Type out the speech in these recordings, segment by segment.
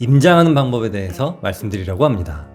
임장하는 방법에 대해서 말씀드리려고 합니다.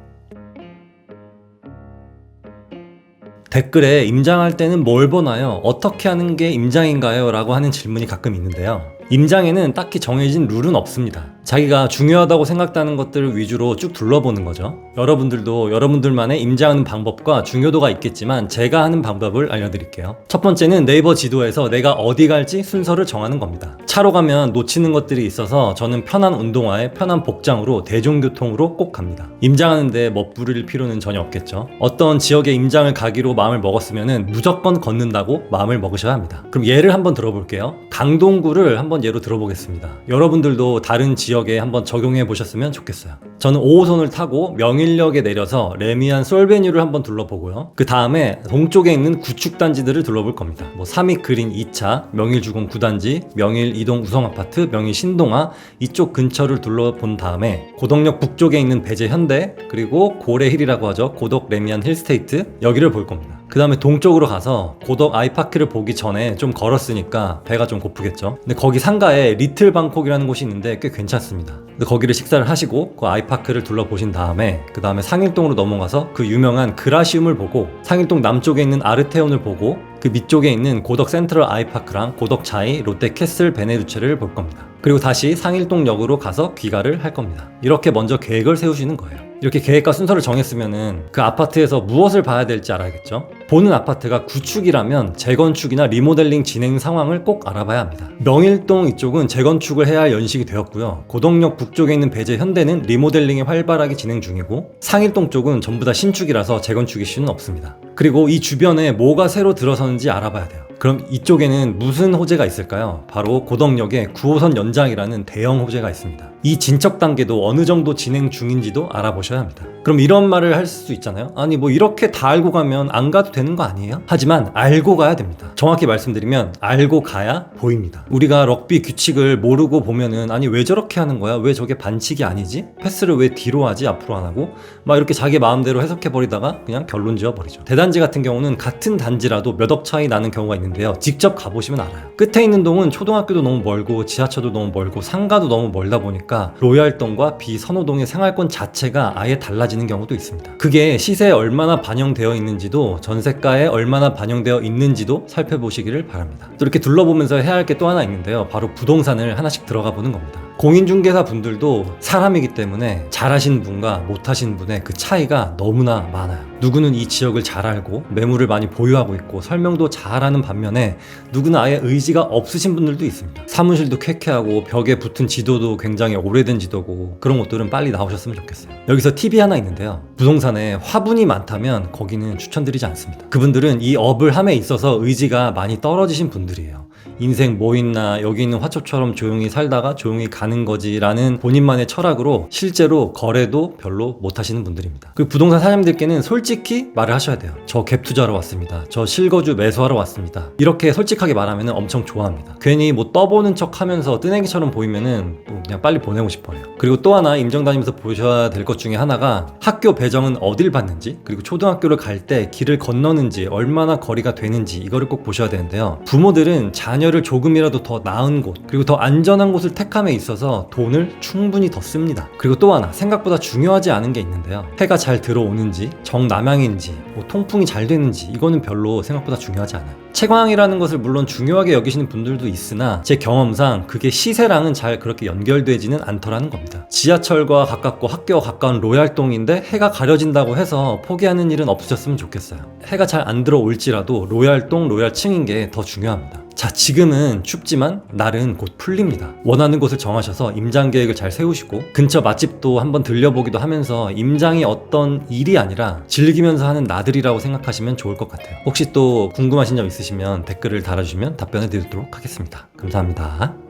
댓글에 임장할 때는 뭘 보나요? 어떻게 하는 게 임장인가요? 라고 하는 질문이 가끔 있는데요. 임장에는 딱히 정해진 룰은 없습니다. 자기가 중요하다고 생각하는 것들을 위주로 쭉 둘러보는 거죠. 여러분들도 여러분들만의 임장하는 방법과 중요도가 있겠지만 제가 하는 방법을 알려드릴게요. 첫 번째는 네이버 지도에서 내가 어디 갈지 순서를 정하는 겁니다. 차로 가면 놓치는 것들이 있어서 저는 편한 운동화에 편한 복장으로 대중교통으로 꼭 갑니다. 임장하는데 멋부릴 필요는 전혀 없겠죠. 어떤 지역에 임장을 가기로 마음을 먹었으면 무조건 걷는다고 마음을 먹으셔야 합니다. 그럼 예를 한번 들어볼게요. 강동구를 한번 예로 들어보겠습니다. 여러분들도 다른 지역 에 한번 적용해 보셨으면 좋겠어요. 저는 5호선을 타고 명일역에 내려서 레미안 솔베뉴를 한번 둘러보고요. 그 다음에 동쪽에 있는 구축단지들을 둘러볼 겁니다. 뭐 삼익 그린 2차, 명일 주공 9단지, 명일 이동 우성 아파트, 명일 신동아 이쪽 근처를 둘러본 다음에 고덕역 북쪽에 있는 배제 현대 그리고 고래 힐이라고 하죠. 고덕 레미안 힐스테이트 여기를 볼 겁니다. 그 다음에 동쪽으로 가서 고덕 아이파크를 보기 전에 좀 걸었으니까 배가 좀 고프겠죠. 근데 거기 상가에 리틀 방콕이라는 곳이 있는데 꽤 괜찮습니다. 근데 거기를 식사를 하시고 그 아이파크를 둘러보신 다음에 그 다음에 상일동으로 넘어가서 그 유명한 그라시움을 보고 상일동 남쪽에 있는 아르테온을 보고 그 밑쪽에 있는 고덕 센트럴 아이파크랑 고덕 자이 롯데 캐슬 베네두체를 볼 겁니다. 그리고 다시 상일동역으로 가서 귀가를 할 겁니다. 이렇게 먼저 계획을 세우시는 거예요. 이렇게 계획과 순서를 정했으면은 그 아파트에서 무엇을 봐야 될지 알아야겠죠. 보는 아파트가 구축이라면 재건축이나 리모델링 진행 상황을 꼭 알아봐야 합니다. 명일동 이쪽은 재건축을 해야 할 연식이 되었고요. 고덕역 북쪽에 있는 배제 현대는 리모델링이 활발하게 진행 중이고 상일동 쪽은 전부 다 신축이라서 재건축 이슈는 없습니다. 그리고 이 주변에 뭐가 새로 들어서는지 알아봐야 돼요. 그럼 이쪽에는 무슨 호재가 있을까요? 바로 고덕역에 9호선 연장이라는 대형 호재가 있습니다. 이 진척 단계도 어느 정도 진행 중인지도 알아보셔야 합니다. 그럼 이런 말을 할 수 있잖아요. 아니 뭐 이렇게 다 알고 가면 안 가도 되는 거 아니에요? 하지만 알고 가야 됩니다. 정확히 말씀드리면 알고 가야 보입니다. 우리가 럭비 규칙을 모르고 보면은 아니 왜 저렇게 하는 거야? 왜 저게 반칙이 아니지? 패스를 왜 뒤로 하지? 앞으로 안 하고? 막 이렇게 자기 마음대로 해석해 버리다가 그냥 결론 지어 버리죠. 대단지 같은 경우는 같은 단지라도 몇억 차이 나는 경우가 있는데요. 직접 가보시면 알아요. 끝에 있는 동은 초등학교도 너무 멀고 지하철도 너무 멀고 상가도 너무 멀다 보니까 로얄동과 비선호동의 생활권 자체가 아예 달라지 는 경우도 있습니다. 그게 시세에 얼마나 반영되어 있는지도 전세가에 얼마나 반영되어 있는지도 살펴보시기를 바랍니다. 또 이렇게 둘러보면서 해야 할 게 또 하나 있는데요. 바로 부동산을 하나씩 들어가 보는 겁니다. 공인중개사 분들도 사람이기 때문에 잘하신 분과 못하신 분의 그 차이가 너무나 많아요. 누구는 이 지역을 잘 알고 매물을 많이 보유하고 있고 설명도 잘하는 반면에 누구는 아예 의지가 없으신 분들도 있습니다. 사무실도 쾌쾌하고 벽에 붙은 지도도 굉장히 오래된 지도고 그런 것들은 빨리 나오셨으면 좋겠어요. 여기서 팁이 하나 있는데요. 부동산에 화분이 많다면 거기는 추천드리지 않습니다. 그분들은 이 업을 함에 있어서 의지가 많이 떨어지신 분들이에요. 인생 뭐 있나 여기 있는 화초처럼 조용히 살다가 조용히 가는 거지라는 본인만의 철학으로 실제로 거래도 별로 못 하시는 분들입니다. 그 부동산 사장님들께는 솔직히 말을 하셔야 돼요. 저 갭 투자하러 왔습니다. 저 실거주 매수하러 왔습니다. 이렇게 솔직하게 말하면 엄청 좋아합니다. 괜히 뭐 떠보는 척 하면서 뜨내기처럼 보이면은 뭐 그냥 빨리 보내고 싶어요. 그리고 또 하나 임정 다니면서 보셔야 될 것 중에 하나가 학교 배정은 어딜 받는지 그리고 초등학교를 갈 때 길을 건너는지 얼마나 거리가 되는지 이거를 꼭 보셔야 되는데요. 부모들은 자 녀를 조금이라도 더 나은 곳 그리고 더 안전한 곳을 택함에 있어서 돈을 충분히 더 씁니다. 그리고 또 하나 생각보다 중요하지 않은 게 있는데요. 해가 잘 들어오는지 정남향인지 뭐 통풍이 잘 되는지 이거는 별로 생각보다 중요하지 않아요. 채광이라는 것을 물론 중요하게 여기시는 분들도 있으나 제 경험상 그게 시세랑은 잘 그렇게 연결되지는 않더라는 겁니다. 지하철과 가깝고 학교와 가까운 로얄동인데 해가 가려진다고 해서 포기하는 일은 없으셨으면 좋겠어요. 해가 잘 안 들어올지라도 로얄동, 로얄층인 게 더 중요합니다. 자, 지금은 춥지만 날은 곧 풀립니다. 원하는 곳을 정하셔서 임장 계획을 잘 세우시고 근처 맛집도 한번 들려보기도 하면서 임장이 어떤 일이 아니라 즐기면서 하는 나들이라고 생각하시면 좋을 것 같아요. 혹시 또 궁금하신 점 있으시면 댓글을 달아주시면 답변해 드리도록 하겠습니다. 감사합니다.